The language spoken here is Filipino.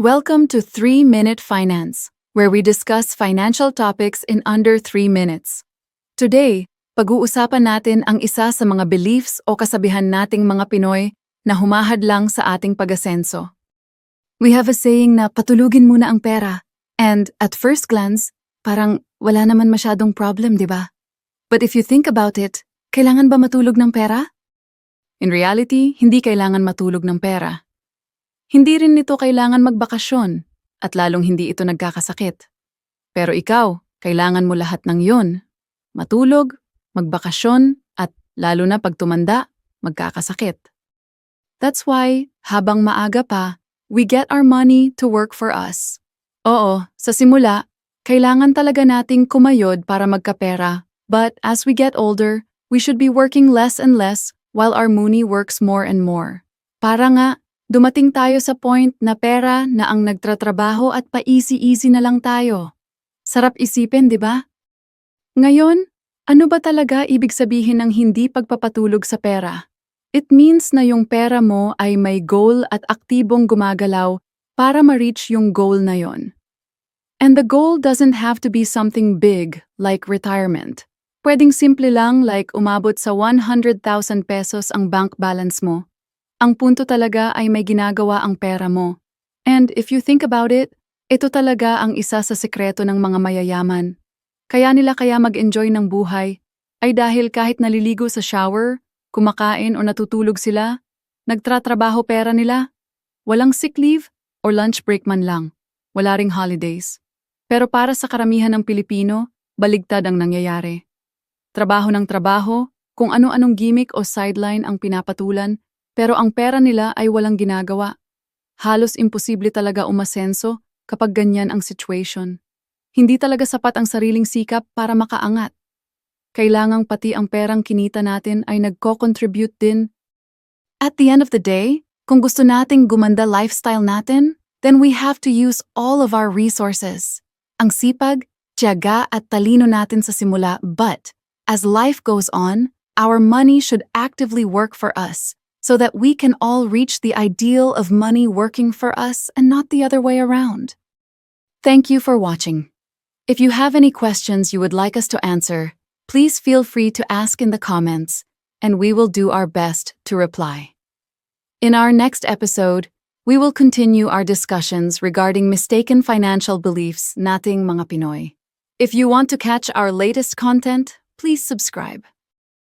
Welcome to 3 Minute Finance, where we discuss financial topics in under 3 minutes. Today, pag-uusapan natin ang isa sa mga beliefs o kasabihan nating mga Pinoy na humahadlang sa ating pag-asenso. We have a saying na patulugin muna ang pera, and at first glance, parang wala naman masyadong problem, di ba? But if you think about it, kailangan ba matulog ng pera? In reality, hindi kailangan matulog ng pera. Hindi rin nito kailangan magbakasyon at lalong hindi ito nagkakasakit. Pero ikaw, kailangan mo lahat ng yun. Matulog, magbakasyon, at lalo na pag tumanda, magkakasakit. That's why, habang maaga pa, we get our money to work for us. Oo, sa simula, kailangan talaga nating kumayod para magkapera. But as we get older, we should be working less and less while our money works more and more. Para nga, dumating tayo sa point na pera na ang nagtratrabaho at pa-easy-easy na lang tayo. Sarap isipin, di ba? Ngayon, ano ba talaga ibig sabihin ng hindi pagpapatulog sa pera? It means na yung pera mo ay may goal at aktibong gumagalaw para ma-reach yung goal na yon. And the goal doesn't have to be something big like retirement. Pwedeng simple lang like umabot sa 100,000 pesos ang bank balance mo. Ang punto talaga ay may ginagawa ang pera mo. And if you think about it, ito talaga ang isa sa sekreto ng mga mayayaman. Kaya nila kaya mag-enjoy ng buhay ay dahil kahit naliligo sa shower, kumakain o natutulog sila, nagtratrabaho pera nila. Walang sick leave or lunch break man lang. Wala ring holidays. Pero para sa karamihan ng Pilipino, baligtad ang nangyayari. Trabaho ng trabaho, kung ano-anong gimmick o sideline ang pinapatulan, pero ang pera nila ay walang ginagawa. Halos imposible talaga umasenso kapag ganyan ang situation. Hindi talaga sapat ang sariling sikap para makaangat. Kailangang pati ang perang kinita natin ay nagko-contribute din. At the end of the day, kung gusto nating gumanda lifestyle natin, then we have to use all of our resources. Ang sipag, tiyaga at talino natin sa simula, but as life goes on, our money should actively work for us so that we can all reach the ideal of money working for us and not the other way around. Thank you for watching. If you have any questions you would like us to answer, please feel free to ask in the comments, and we will do our best to reply. In our next episode, we will continue our discussions regarding mistaken financial beliefs nating mga Pinoy. If you want to catch our latest content, please subscribe.